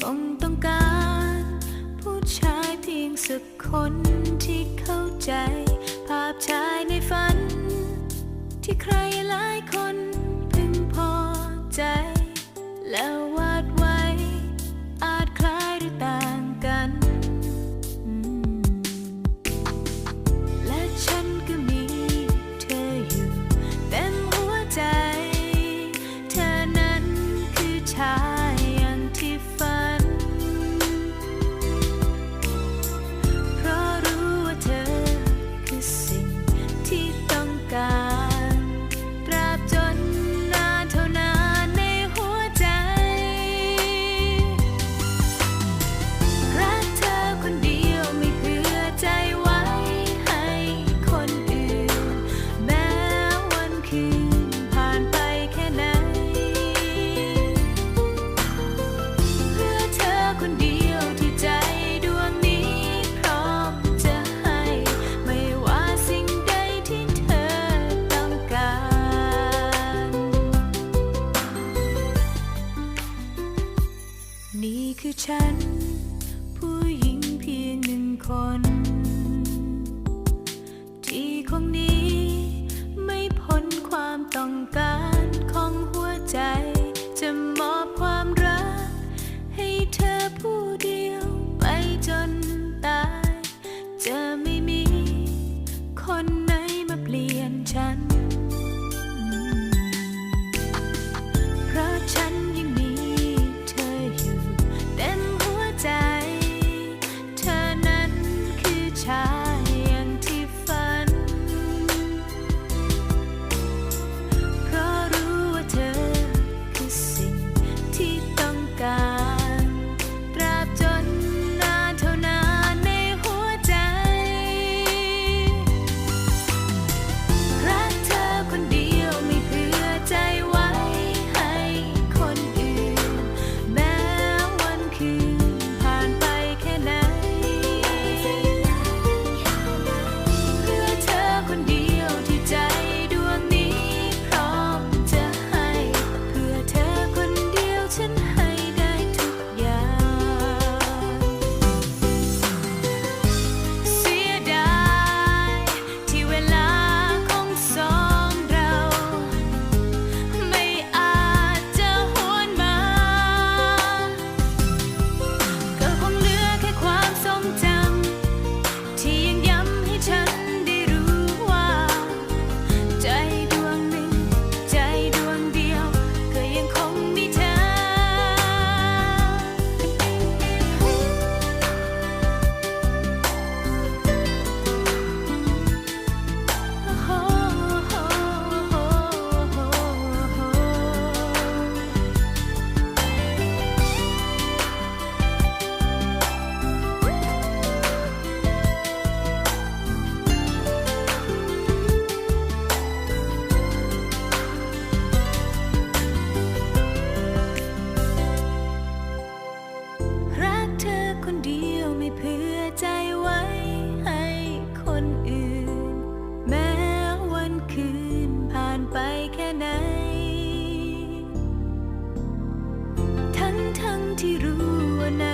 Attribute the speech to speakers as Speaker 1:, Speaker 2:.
Speaker 1: คงต้องการ ผู้ชายเพียงสักคนที่เข้าใจ ภาพชายในฝัน ที่ใครหลายคนพึงพอใจ ที่รู้ว่าไหน